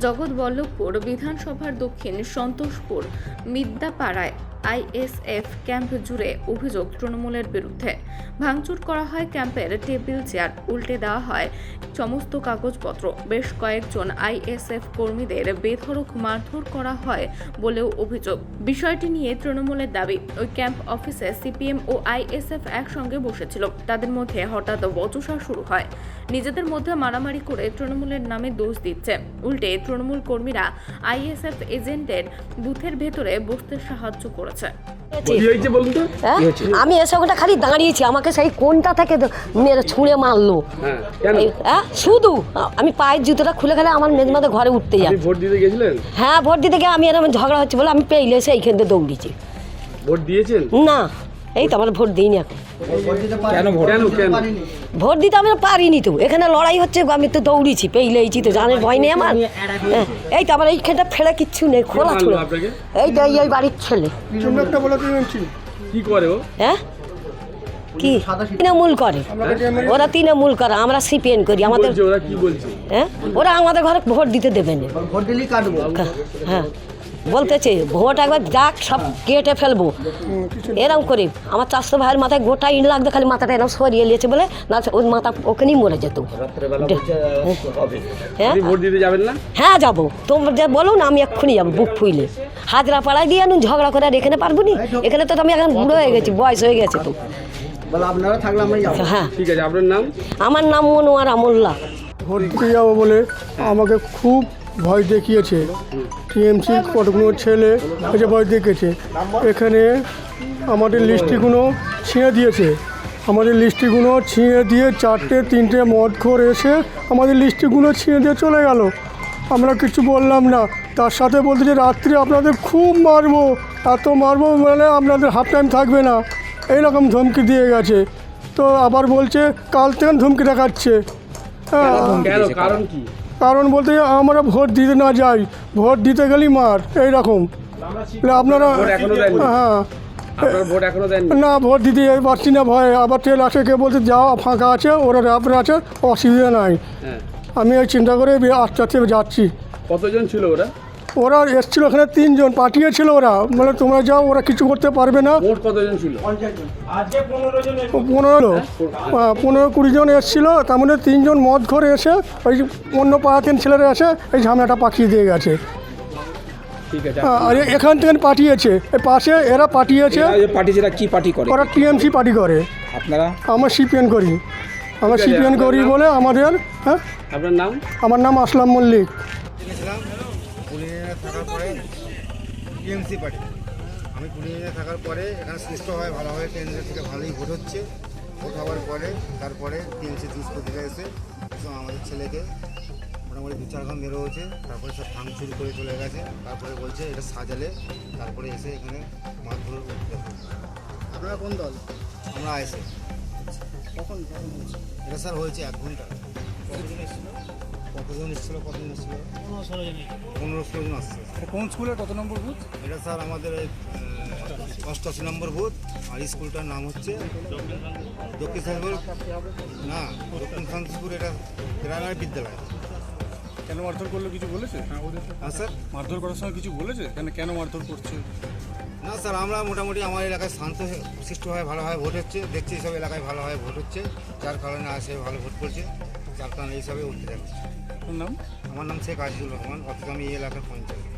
জগৎবল্লভপুর বিধানসভার দক্ষিণ Santoshpur মিদ্যাপাড়ায়। ISF camp জুড়ে অভিযোগ তৃণমূলের বিরুদ্ধে। ভাঙচুর করা হয় ক্যাম্পের টেবিল চেয়ার, উল্টে দেওয়া হয় সমস্ত কাগজপত্র। বেশ কয়েকজন আইএসএফ কর্মীদের বেধড়ক মারধর করা হয় বলেও অভিযোগ। বিষয়টি নিয়ে তৃণমূলের দাবি, ওই ক্যাম্প অফিসে সিপিএম ও আইএসএফ একসঙ্গে বসেছিল। তাদের মধ্যে হঠাৎ বচসা শুরু হয়। নিজেদের মধ্যে মারামারি করে তৃণমূলের নামে দোষ দিচ্ছে। উল্টে তৃণমূল কর্মীরা আইএসএফ এজেন্টের বুথের ভেতরে বসতে সাহায্য করেছে। কি হয়েছে বলুন তো? হ্যাঁ? আমি এসে ওখানে খালি দাঁড়িয়েছি আমাকে সেই কোনটা থেকে ছুঁড়ে মারলো? হ্যাঁ হ্যাঁ শুধু আমি পায়ের জুতোটা খুলে খেলে আমার মেজমাদের ঘরে উঠতে যাই ভোট দিতে গেছিলেন? হ্যাঁ ভোট দিতে গিয়ে আমি এরকম ঝগড়া হচ্ছে বলে আমি পেইলে এসে এইখান থেকে দৌড়িয়েছি। ভোট দিয়েছেন? না। এই তো আমার ভোট দিইনি এখন। ভোট কেন কেন? ভোট দিতে আমি পারিনি তো। এখানে লড়াই হচ্ছে আমি তো দৌড়িছি পেইলেইছি তো জানের ভয় নেই আমার? হ্যাঁ, এই তো আমার এইখানটা ফেলে কিচ্ছু নেই খোলা ছুড়ে এই তো এই- বাড়ির ছেলে। কি করে ও? হ্যাঁ? কি? তৃণমূল করে। ওরা তৃণমূল করে আমরা সিপিএন করি আমাদের বলছে ওরা? কি বলছে? হ্যাঁ? ওরা আমাদের ঘরে ভোট দিতে দেবে না। ভোট দিলেই কাটবো। হ্যাঁ। বলতেছে ভোট একবার যাক সব কেটে ফেলব। এরকম করে আমার চারশো ভাইয়ের মাথায় গোটা ইন লাগতো খালি মাথাটা এরকম সরিয়ে নিয়েছে বলে না ওই মাথা ওখানেই মরে যেত। হ্যাঁ। আপনি ভোট দিতে যাবেন না? হ্যাঁ যাব। তোমরা যা বলো না আমি এক্ষুনি যাব বুক ফুইলে। হাজরা পাড়ায় দিয়ে আনুন ঝগড়া করে আর এখানে পারব নি? এখানে তো আমি এখন বুড়ো হয়ে গেছি বয়স হয়ে গেছে তো। আপনারা থাকলে আমরা হ্যাঁ। ঠিক আছে আপনার নাম? আমার নাম মনোয়ার আমল্লা। ভোট দিতে যাব বলে আমাকে খুব ভয় দেখিয়েছে। টিএমসি কতগুলো ছেলে এসে ভয় দেখিয়েছে এখানে আমাদের লিস্টিগুলো ছিঁড়ে দিয়েছে। আমাদের লিস্টিগুলো ছিঁড়ে দিয়ে চারটে, তিনটে মদ খোর এসে আমাদের লিস্টিগুলো ছিঁড়ে দিয়ে চলে গেল। আমরা কিছু বললাম না। তার সাথে বলতে যে রাত্রি আপনাদের খুব মারবো, এত মারবো মানে আপনাদের হাফ টাইম থাকবে না। এইরকম ধমকি দিয়ে গেছে। তো আবার বলছে, কাল থেকে ধমকি দেখাচ্ছে। হ্যাঁ। কারণ কি? কারণ বলতে আমরা ভোট দিতে না যাই ভোট দিতে গেলেই মার এই রকম আপনারা? হ্যাঁ। না ভোট দিতে পারছি না ভয়। আবার ট্রেন আছে কে বলতে যাও ফাঁকা আছে ওরা র্যাপের আছে অসুবিধা নাই। হ্যাঁ। আমি এই চিন্তা করে আস্তে আস্তে যাচ্ছি। কতজন ছিল ওরা? ওরা এসছিল ওখানে তিনজন পাঠিয়েছিল ওরা। মানে তোমরা যাও ওরা কিছু করতে পারবে না। পনেরো হ্যাঁ, পনেরো কুড়ি জন এসেছিল। তার মধ্যে তিনজন মদ ঘরে এসে ওই অন্য পাড়াতেন ছেলেরা এসে এই ঝামেলাটা পাঠিয়ে দিয়ে গেছে। ঠিক আছে। হ্যাঁ, আর এ- এখান থেকে পাঠিয়েছে। এই পাশে এরা পাঠিয়েছে। কি পার্টি করে? ওরা টিএমসি পার্টি করে। আপনারা? আমরা সিপিএন করি। আমরা সিপিএন করি বলে আমাদের হ্যাঁ? আপনার নাম? আমার নাম আসলাম মল্লিক। পুলিশে থাকার পরে টিএমসি পার্টি আমি পুলিশে থাকার পরে এখানে সুস্থভাবে ভালোভাবে কেন্দ্র থেকে ভালোই ভোট হচ্ছে। ভোট হওয়ার পরে তারপরে টিএমসি দুষ্কৃতীরা এসে তো আমাদের ছেলেকে মোটামুটি দু চার ঘর মেরো হয়েছে তারপরে সব ভাঙচুর করে চলে গেছে। তারপরে বলছে এটা সাজালে তারপরে এসে এখানে মারধর আপনারা কোন দল? আমরা এসে কখন? এটা স্যার হয়েছে এক ঘণ্টা। এসেছিল? কতজন এসেছিল কতজন এসেছিল? পনেরো ষোলো জন আসছে। কোন স্কুলের কত নম্বর বুথ? এটা স্যার আমাদের অষ্টআশি নম্বর বুথ আর স্কুলটার নাম হচ্ছে দক্ষিণ শান্তিপুর না দক্ষিণ শান্তিপুর এটা প্রাইমারি বিদ্যালয়। কেন মারধর করল কিছু বলেছে? হ্যাঁ স্যার? মারধর করার সময় কিছু বলেছে? কেন কেন মারধর করছে? না স্যার আমরা মোটামুটি আমার এলাকায় শান্ত সুষ্ঠুভাবে ভালোভাবে ভোট হচ্ছে। দেখছি এইসব এলাকায় ভালোভাবে ভোট হচ্ছে। যার কারণে আসে ভালো ভোট করছে। যার কারণে এইসবে উঠতে যাচ্ছে। আপনার নাম? আমার নাম শেখ আজিজুর রহমান অর্থাৎ আমি এই এলাকার পঞ্চায়েত।